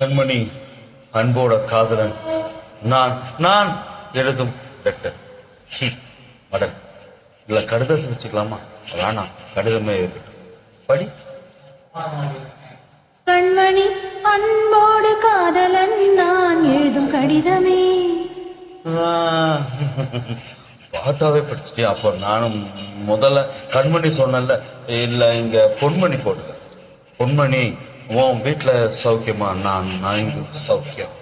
கண்மணி அன்போட காதலன். நான் நான் எழுதும் லெட்டர் சி மடன் இல்ல கடிதம் வச்சுக்கலாமா? வேணாம் கடிதமே இருக்கட்டும். படி. கண்மணி அன்போடு காதலன் நான் எழுதும் கடிதமே. பாட்டாவே படிச்சுட்டேன் அப்போ நானும் முதல்ல கண்மணி சொன்னேன்ல. இல்ல இங்க பொன்மணி போடுங்க. பொன்மணி. உன் வீட்டுல சௌக்கியமா? நான் நான் இங்க சௌக்கியம்.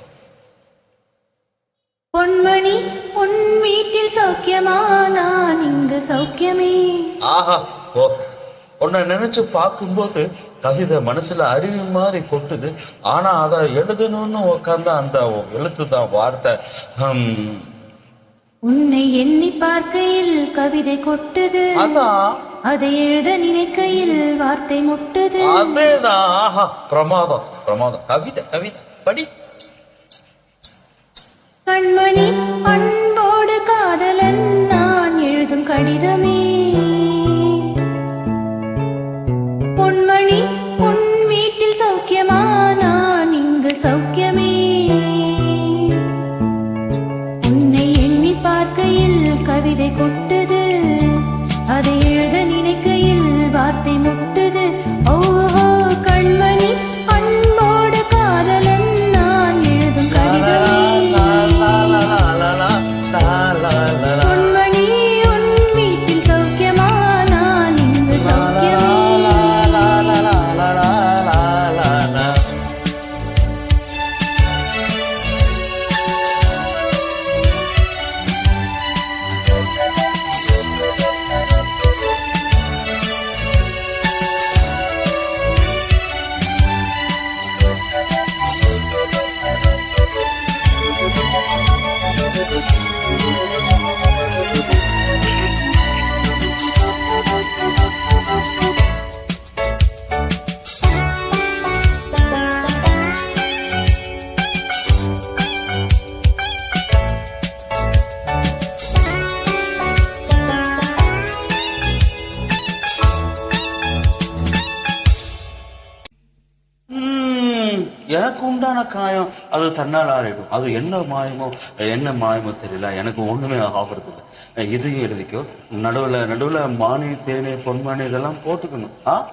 பொன்மணி உன் வீட்டில் சௌக்கியமா? நான் இங்கு சௌக்கியமே. ஆஹா ஓ உன்னை நினைச்சு பார்க்கும்போது கவிதை மனசுல அருவி மாதிரி கொட்டுது. ஆனா அதை எழுதணும்னு உட்கார்ந்தா அந்த எழுத்து தான் வார்த்தை உன்னை எண்ணி பார்க்கையில் கவிதை கொட்டுது. அதை? எழுத நினைக்கையில் வார்த்தை முட்டுது. அதேதான் பிரமாதம் பிரமாதம். கவிதை கவிதை. படி. எனக்கு உண்டான காயம் அது தன்னால் ஆறிடும். அது என்ன மாயமோ என்ன மாயமோ தெரியல. எனக்கு ஒண்ணுமே ஆகிறது இல்லை இதையும் எழுதிக்கோ. நடுவுல நடுவுல மானி தேனி பொன்மானி இதெல்லாம் போட்டுக்கணும். ஆ?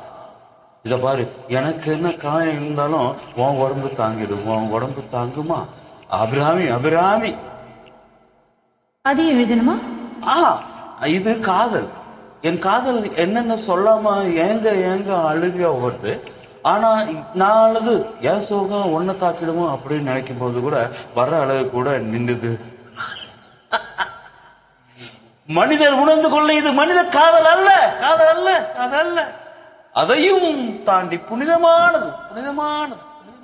இத பாரு. எனக்கு என்ன காயம் இருந்தாலும் உன் உடம்பு தாங்கிடும். உன் உடம்பு தாங்குமா? அபிராமி அபிராமி. அது எழுதணுமா? ஆ இது காதல். என் காதல் என்னென்ன சொல்லாம ஏங்க ஏங்க அழுக வருது ஆனா நான் அழுது சோகம் ஒன்ன தாக்கிடுமோ அப்படின்னு நினைக்கும் போது கூட வர்ற அளவு கூட நின்னுது. மனிதர் உணர்ந்து கொள்ள இது மனித காதல் அல்ல காதல் அல்ல காதல் அல்ல. அதையும் தாண்டி புனிதமானது புனிதமானது புனிதமானது.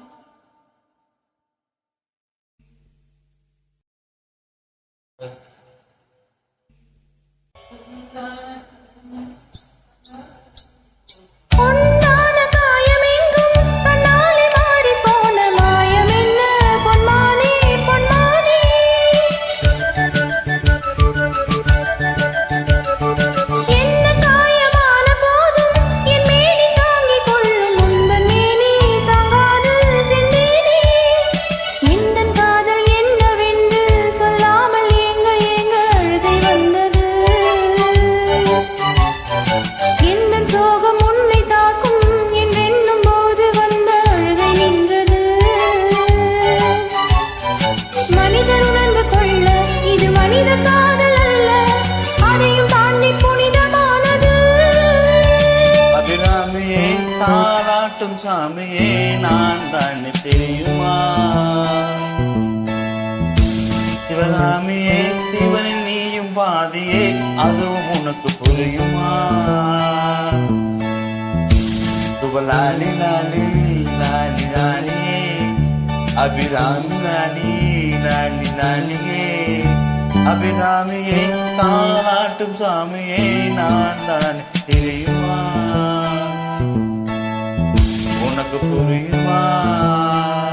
காட்டும் சாமியே நான் தானே தெரியுமா? சிவகாமியே சிவனின் நீயும் பாதியே அதுவும் உனக்கு புரியுமா? சுபலாலி லாலி லாலி ராணியே அபிராமி லாலி லாலி லாலியே அபிராமியே தாராட்டும் சாமியே நான் தான் தெரியுமா? சுகபுரிவார்